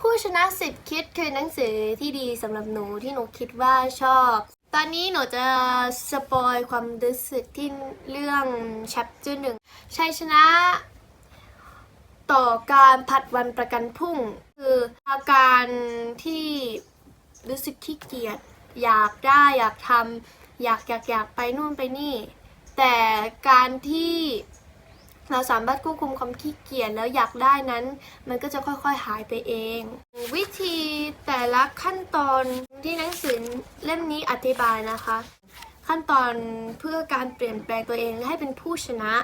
ผู้ชนะสิบคิดคือหนังสือที่ดีสำหรับหนูที่หนูคิดว่าชอบ ตอนนี้หนูจะสปอยความรู้สึกที่เรื่อง chapter หนึ่งชัยชนะ ต่อการผัดวันประกันพรุ่ง คืออาการที่รู้สึกขี้เกียจอยากได้อยากทำอยากอยากอยากไปนู่นไปนี่ แต่การที่ เราสามารถควบคุมความขี้เกียจแล้วอยากได้นั้น มันก็จะค่อยๆหายไปเอง วิธีแต่ละขั้นตอนที่หนังสือเล่มนี้อธิบายนะคะ ขั้นตอนเพื่อการเปลี่ยนแปลงตัวเองให้เป็นผู้ชนะ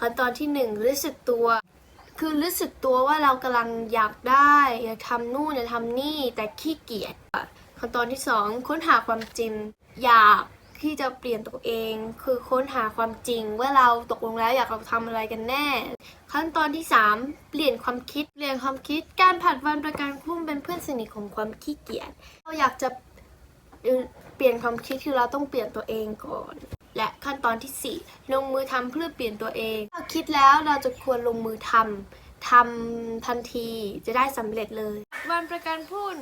ขั้นตอนที่หนึ่งรู้สึกตัว คือรู้สึกตัวว่าเรากำลังอยากได้ อยากทำนู่นอยากทำนี่แต่ขี้เกียจขั้นตอนที่สองค้นหาความจริงอยาก ที่จะเปลี่ยนตัวเอง คือค้นหาความจริง ว่าเราตกลงแล้วอยากเราทำอะไรกันแน่ ขั้นตอนที่สามเปลี่ยนความคิด เปลี่ยนความคิด การผัดวันประกันพรุ่งเป็นเพื่อนสนิทของความขี้เกียจเราอยากจะเปลี่ยนความคิดคือเราต้องเปลี่ยนตัวเองก่อน และขั้นตอนที่ 4 ลงมือทำเพื่อเปลี่ยนตัวเองถ้าคิดแล้วเราจะควรลงมือทำทำทันทีจะได้สำเร็จเลย วันประกันพรุ่น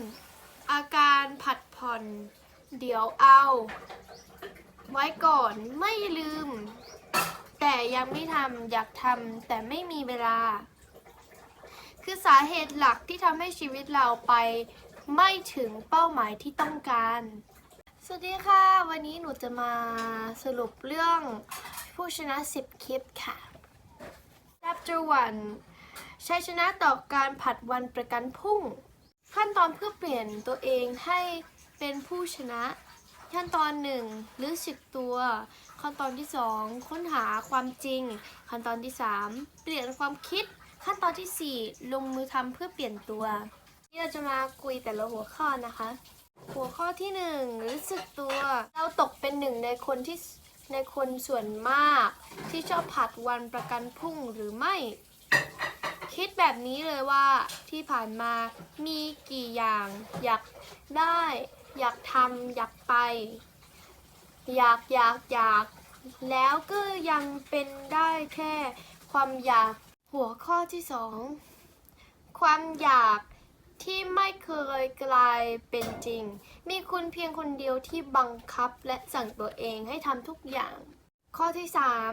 อาการผัดผ่อน เดี๋ยวเอา ไว้ก่อนไม่ลืม แต่ยังไม่ทำอยากทำแต่ไม่มีเวลา คือสาเหตุหลักที่ทำให้ชีวิตเราไปไม่ถึงเป้าหมายที่ต้องการ สวัสดีค่ะ วันนี้หนูจะมาสรุปเรื่องผู้ชนะ 10 คลิปค่ะ Chapter 1ชัยชนะต่อการผัดวันประกันพรุ่ง ขั้นตอนเพื่อเปลี่ยนตัวเองให้เป็นผู้ชนะ ขั้นตอนหนึ่งรู้สึกตัว ขั้นตอนที่สองค้นหาความจริง ขั้นตอนที่สามเปลี่ยนความคิด ขั้นตอนที่สี่ลงมือทำเพื่อเปลี่ยนตัวนี่เราจะมาคุยแต่ละหัวข้อนะคะ หัวข้อที่หนึ่งรู้สึกตัว เราตกเป็นหนึ่งในคนที่ในคนส่วนมาก ที่ชอบผัดวันประกันพรุ่งหรือไม่ คิดแบบนี้เลยว่าที่ผ่านมามีกี่อย่างอยากได้ อยากทำอยากไป อยากอยากอยาก แล้วก็ยังเป็นได้แค่ความอยากหัวข้อที่สองความอยากที่ไม่เคยกลายเป็นจริง มีคุณเพียงคนเดียวที่บังคับและสั่งตัวเองให้ทำทุกอย่าง ข้อที่สาม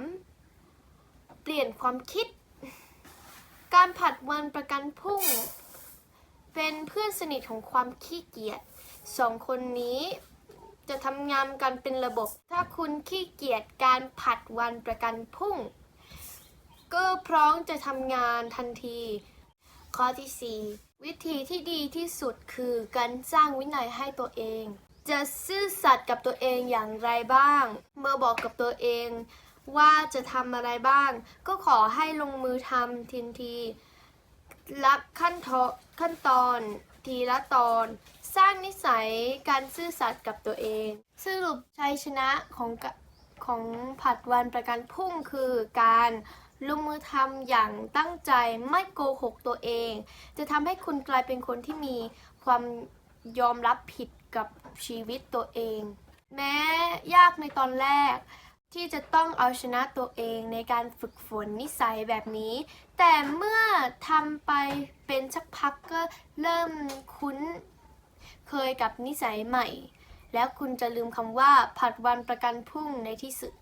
เปลี่ยนความคิด การผัดวันประกันพรุ่ง เป็นเพื่อนสนิทของความขี้เกียจ สองคนนี้จะทำงานกันเป็นระบบ ถ้าคุณขี้เกียจการผัดวันประกันพรุ่ง ก็พร้อมจะทำงานทันที ข้อที่ 4 วิธีที่ดีที่สุดคือการสร้างวินัยให้ตัวเอง จะซื่อสัตย์กับตัวเองอย่างไรบ้าง เมื่อบอกกับตัวเองว่าจะทำอะไรบ้าง ก็ขอให้ลงมือทำทันทีละขั้นขั้นตอนทีละตอน สร้างนิสัยการซื่อสัตย์กับตัวเอง สรุปชัยชนะของของผัดวันประกันพรุ่งคือการลงมือทำอย่างตั้งใจไม่โกหกตัวเอง จะทำให้คุณกลายเป็นคนที่มีความยอมรับผิดกับชีวิตตัวเอง แม้ยากในตอนแรกที่จะต้องเอาชนะตัวเองในการฝึกฝนนิสัยแบบนี้ แต่เมื่อทำไปเป็นสักพักก็เริ่มคุ้น เคยกับนิสัยใหม่ แล้วคุณจะลืมคำว่าผัดวันประกันพรุ่งในที่สุด